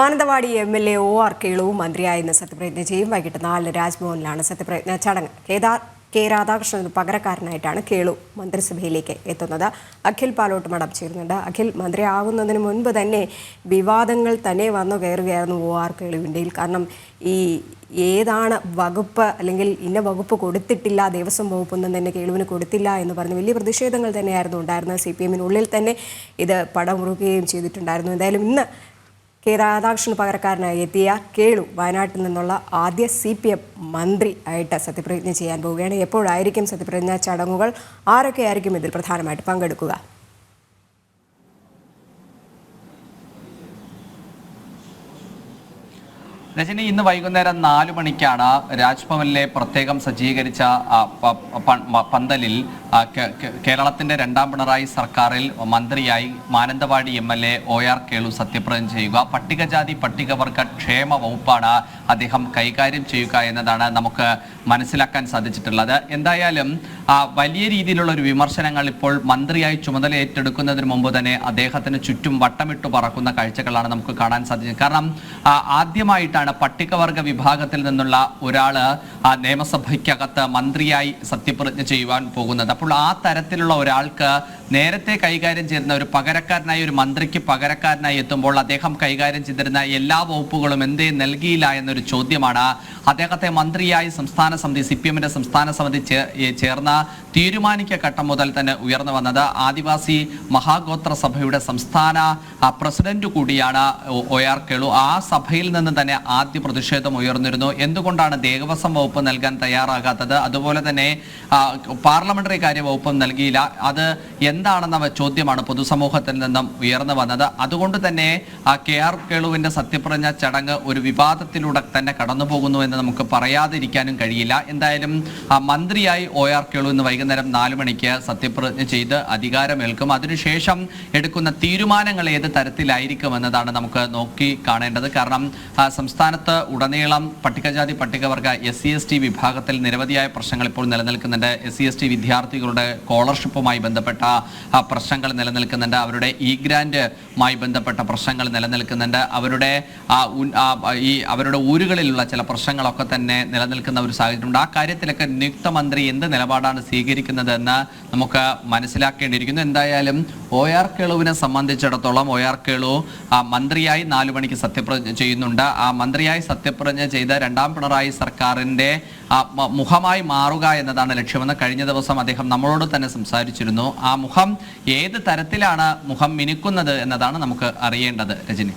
Mananthavady M L A O R കേളുവും മന്ത്രിയായിരുന്ന സത്യപ്രതിജ്ഞ ചെയ്യും. വൈകിട്ട് നാലിന് രാജ്ഭവനിലാണ് സത്യപ്രതിജ്ഞ ചടങ്ങ്. കേദാർ കെ രാധാകൃഷ്ണന് പകരക്കാരനായിട്ടാണ് കേളു മന്ത്രിസഭയിലേക്ക് എത്തുന്നത്. അഖിൽ പാലോട്ട് മഠം ചേരുന്നുണ്ട്. അഖിൽ മന്ത്രിയാകുന്നതിന് മുൻപ് തന്നെ വിവാദങ്ങൾ തന്നെ വന്നു കയറുകയായിരുന്നു ഒ ആർ കേളുവിന്റെയിൽ. കാരണം ഈ ഏതാണ് വകുപ്പ് അല്ലെങ്കിൽ ഇന്ന വകുപ്പ് കൊടുത്തിട്ടില്ല ദേവസ്വം വകുപ്പൊന്നും തന്നെ കേളുവിന് കൊടുത്തില്ല എന്ന് പറഞ്ഞ് വലിയ പ്രതിഷേധങ്ങൾ തന്നെയായിരുന്നു ഉണ്ടായിരുന്നത്. സി പി എമ്മിനുള്ളിൽ തന്നെ ഇത് പടമുറുകയും ചെയ്തിട്ടുണ്ടായിരുന്നു. എന്തായാലും ഇന്ന് കെ രാധാകൃഷ്ണന് പകരക്കാരനായി എത്തിയ കേളു വയനാട്ടിൽ നിന്നുള്ള ആദ്യ സി പി എം മന്ത്രി ആയിട്ട് സത്യപ്രതിജ്ഞ ചെയ്യാൻ പോവുകയാണ്. എപ്പോഴായിരിക്കും സത്യപ്രതിജ്ഞ ചടങ്ങുകൾ? ആരൊക്കെയായിരിക്കും ഇതിൽ പ്രധാനമായിട്ട് പങ്കെടുക്കുക? രജനി ഇന്ന് വൈകുന്നേരം നാലു മണിക്കാണ് രാജ്ഭവനിലെ പ്രത്യേകം സജ്ജീകരിച്ച പന്തലിൽ കേരളത്തിന്റെ രണ്ടാം പിണറായി സർക്കാരിൽ മന്ത്രിയായി Mananthavady M L A O R Kelu സത്യപ്രതിജ്ഞ ചെയ്യുക. പട്ടികജാതി പട്ടികവർഗ ക്ഷേമ വകുപ്പാണ് അദ്ദേഹം കൈകാര്യം ചെയ്യുക എന്നതാണ് നമുക്ക് മനസ്സിലാക്കാൻ സാധിച്ചിട്ടുള്ളത്. എന്തായാലും വലിയ രീതിയിലുള്ള ഒരു വിമർശനങ്ങൾ ഇപ്പോൾ മന്ത്രിയായി ചുമതല ഏറ്റെടുക്കുന്നതിന് മുമ്പ് തന്നെ അദ്ദേഹത്തിന് ചുറ്റും വട്ടമിട്ട് പറക്കുന്ന കാഴ്ചകളാണ് നമുക്ക് കാണാൻ സാധിച്ചത്. കാരണം ആദ്യമായിട്ടാണ് പട്ടികവർഗ വിഭാഗത്തിൽ നിന്നുള്ള ഒരാൾ ആ നിയമസഭയ്ക്കകത്ത് മന്ത്രിയായി സത്യപ്രതിജ്ഞ ചെയ്യുവാൻ പോകുന്നത്. അപ്പോൾ ആ തരത്തിലുള്ള ഒരാൾക്ക് നേരത്തെ കൈകാര്യം ചെയ്യുന്ന ഒരു പകരക്കാരനായി ഒരു മന്ത്രിക്ക് പകരക്കാരനായി എത്തുമ്പോൾ അദ്ദേഹം കൈകാര്യം ചെയ്തിരുന്ന എല്ലാ വകുപ്പുകളും എന്തേ നൽകിയില്ല എന്നൊരു ചോദ്യമാണ് അദ്ദേഹത്തെ മന്ത്രിയായി സംസ്ഥാന സമിതി സി പി എമ്മിന്റെ സംസ്ഥാന സമിതി ചേർന്ന തീരുമാനിക്ക ഘട്ടം മുതൽ തന്നെ ഉയർന്നു വന്നത് ആദിവാസി മഹാഗോത്ര സഭയുടെ സംസ്ഥാന പ്രസിഡന്റ് കൂടിയാണ് ഒ- ആർ കേളു. ആ സഭയിൽ നിന്ന് തന്നെ ആദ്യ പ്രതിഷേധം ഉയർന്നിരുന്നു. എന്തുകൊണ്ടാണ് ദേവസ്വം വകുപ്പ് നൽകാൻ തയ്യാറാകാത്തത്? അതുപോലെ തന്നെ പാർലമെന്ററി കാര്യ വകുപ്പും നൽകിയില്ല. അത് എന്താണെന്ന ചോദ്യമാണ് പൊതുസമൂഹത്തിൽ നിന്നും ഉയർന്നു വന്നത്. അതുകൊണ്ട് തന്നെ കെ ആർ കേളുവിന്റെ സത്യപ്രതിജ്ഞ ചടങ്ങ് ഒരു വിവാദത്തിലൂടെ തന്നെ കടന്നു പോകുന്നു എന്ന് നമുക്ക് പറയാതിരിക്കാനും കഴിയില്ല. എന്തായാലും മന്ത്രിയായി ഒ ആർ കേളു ഇന്ന് വൈകുന്നേരം നാലു മണിക്ക് സത്യപ്രതിജ്ഞ ചെയ്ത് അധികാരമേൽക്കും. അതിനുശേഷം എടുക്കുന്ന തീരുമാനങ്ങൾ ഏത് തരത്തിലായിരിക്കും എന്നതാണ് നമുക്ക് നോക്കി കാണേണ്ടത്. കാരണം സംസ്ഥാനത്ത് ഉടനീളം പട്ടികജാതി പട്ടികവർഗ എസ് സി എസ് ടി വിഭാഗത്തിൽ നിരവധിയായ പ്രശ്നങ്ങൾ ഇപ്പോൾ നിലനിൽക്കുന്നുണ്ട്. എസ് സി എസ് ടി വിദ്യാർത്ഥികളുടെ സ്കോളർഷിപ്പുമായി ബന്ധപ്പെട്ട പ്രശ്നങ്ങൾ നിലനിൽക്കുന്നുണ്ട്. അവരുടെ ഇ ഗ്രാൻഡുമായി ബന്ധപ്പെട്ട പ്രശ്നങ്ങൾ നിലനിൽക്കുന്നുണ്ട്. അവരുടെ ഈ അവരുടെ ഊരുകളിലുള്ള ചില പ്രശ്നങ്ങളൊക്കെ തന്നെ നിലനിൽക്കുന്ന ഒരു സാഹചര്യമുണ്ട്. ആ കാര്യത്തിലൊക്കെ നിയുക്ത മന്ത്രി എന്ത് നിലപാടാണ് സ്വീകരിക്കുന്നത് എന്ന് നമുക്ക് മനസ്സിലാക്കേണ്ടിയിരിക്കുന്നു. എന്തായാലും ഒ ആർ കേളുവിനെ സംബന്ധിച്ചിടത്തോളം ഒ ആർ കേളു മന്ത്രിയായി നാലു മണിക്ക് സത്യപ്രതിജ്ഞ ചെയ്യുന്നുണ്ട്. ആ മന്ത്രിയായി സത്യപ്രതിജ്ഞ ചെയ്ത രണ്ടാം പിണറായി സർക്കാരിന്റെ മുഖമായി മാറുക എന്നതാണ് ലക്ഷ്യമെന്ന് കഴിഞ്ഞ ദിവസം അദ്ദേഹം നമ്മളോട് തന്നെ സംസാരിച്ചിരുന്നു. ആ മുഖം ഏത് തരത്തിലാണ് മുഖം മിനുക്കുന്നത് എന്നതാണ് നമുക്ക് അറിയേണ്ടത് രജനി.